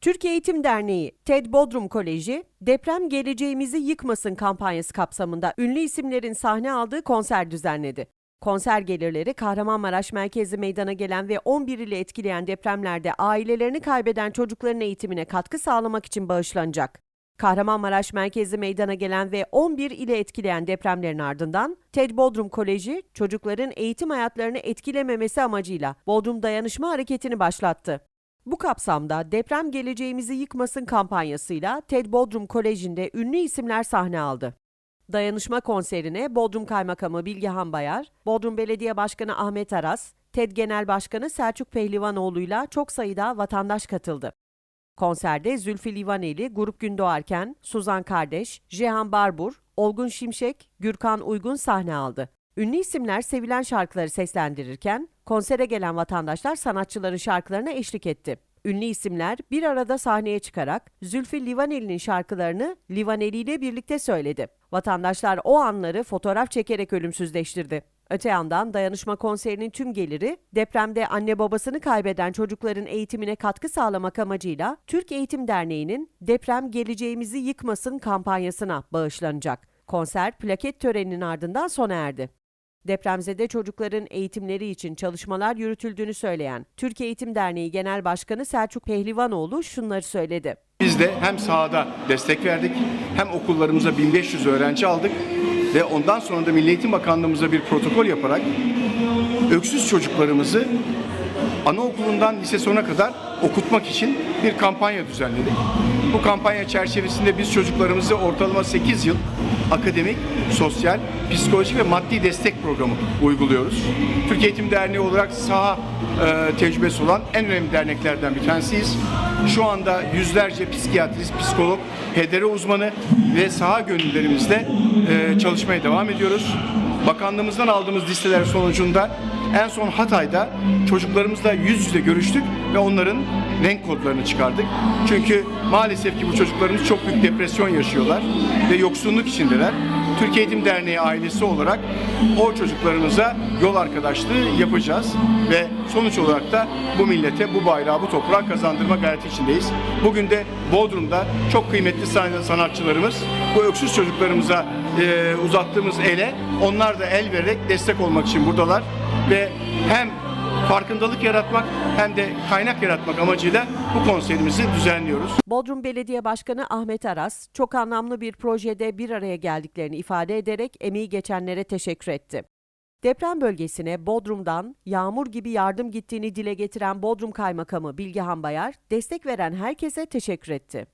Türkiye Eğitim Derneği, TED Bodrum Koleji, Deprem Geleceğimizi Yıkmasın kampanyası kapsamında ünlü isimlerin sahne aldığı konser düzenledi. Konser gelirleri Kahramanmaraş merkezli meydana gelen ve 11 ile etkileyen depremlerde ailelerini kaybeden çocukların eğitimine katkı sağlamak için bağışlanacak. Kahramanmaraş merkezli meydana gelen ve 11 ile etkileyen depremlerin ardından TED Bodrum Koleji çocukların eğitim hayatlarını etkilememesi amacıyla Bodrum Dayanışma Hareketi'ni başlattı. Bu kapsamda Deprem Geleceğimizi Yıkmasın kampanyasıyla TED Bodrum Koleji'nde ünlü isimler sahne aldı. Dayanışma konserine Bodrum Kaymakamı Bilgehan Bayar, Bodrum Belediye Başkanı Ahmet Aras, TED Genel Başkanı Selçuk Pehlivanoğlu'yla çok sayıda vatandaş katıldı. Konserde Zülfü Livaneli, Grup Gündoğarken, Suzan Kardeş, Cihan Barbur, Olgun Şimşek, Gürkan Uygun sahne aldı. Ünlü isimler sevilen şarkıları seslendirirken, konsere gelen vatandaşlar sanatçıların şarkılarına eşlik etti. Ünlü isimler bir arada sahneye çıkarak Zülfü Livaneli'nin şarkılarını Livaneli ile birlikte söyledi. Vatandaşlar o anları fotoğraf çekerek ölümsüzleştirdi. Öte yandan dayanışma konserinin tüm geliri depremde anne babasını kaybeden çocukların eğitimine katkı sağlamak amacıyla Türk Eğitim Derneği'nin Deprem Geleceğimizi Yıkmasın kampanyasına bağışlanacak. Konser plaket töreninin ardından sona erdi. Depremzede çocukların eğitimleri için çalışmalar yürütüldüğünü söyleyen Türkiye Eğitim Derneği Genel Başkanı Selçuk Pehlivanoğlu şunları söyledi. Biz de hem sahada destek verdik hem okullarımıza 1500 öğrenci aldık ve ondan sonra da Milli Eğitim Bakanlığımıza bir protokol yaparak öksüz çocuklarımızı anaokulundan lise sona kadar okutmak için bir kampanya düzenledik. Bu kampanya çerçevesinde biz çocuklarımızı ortalama 8 yıl akademik, sosyal, psikolojik ve maddi destek programı uyguluyoruz. Türkiye Eğitim Derneği olarak saha e, tecrübesi olan en önemli derneklerden bir tanesiyiz. Şu anda yüzlerce psikiyatrist, psikolog, HDR uzmanı ve saha gönüllerimizle e, çalışmaya devam ediyoruz. Bakanlığımızdan aldığımız listeler sonucunda en son Hatay'da çocuklarımızla yüz yüze görüştük ve onların renk kodlarını çıkardık. Çünkü maalesef ki bu çocuklarımız çok büyük depresyon yaşıyorlar ve yoksunluk içindeler. Türkiye Eğitim Derneği ailesi olarak o çocuklarımıza yol arkadaşlığı yapacağız ve sonuç olarak da bu millete bu bayrağı, bu toprağı kazandırma gayreti içindeyiz. Bugün de Bodrum'da çok kıymetli san- sanatçılarımız bu öksüz çocuklarımıza e, uzattığımız ele onlar da el vererek destek olmak için buradalar ve hem farkındalık yaratmak hem de kaynak yaratmak amacıyla bu konserimizi düzenliyoruz. Bodrum Belediye Başkanı Ahmet Aras, çok anlamlı bir projede bir araya geldiklerini ifade ederek emeği geçenlere teşekkür etti. Deprem bölgesine Bodrum'dan yağmur gibi yardım gittiğini dile getiren Bodrum Kaymakamı Bilgehan Bayar, destek veren herkese teşekkür etti.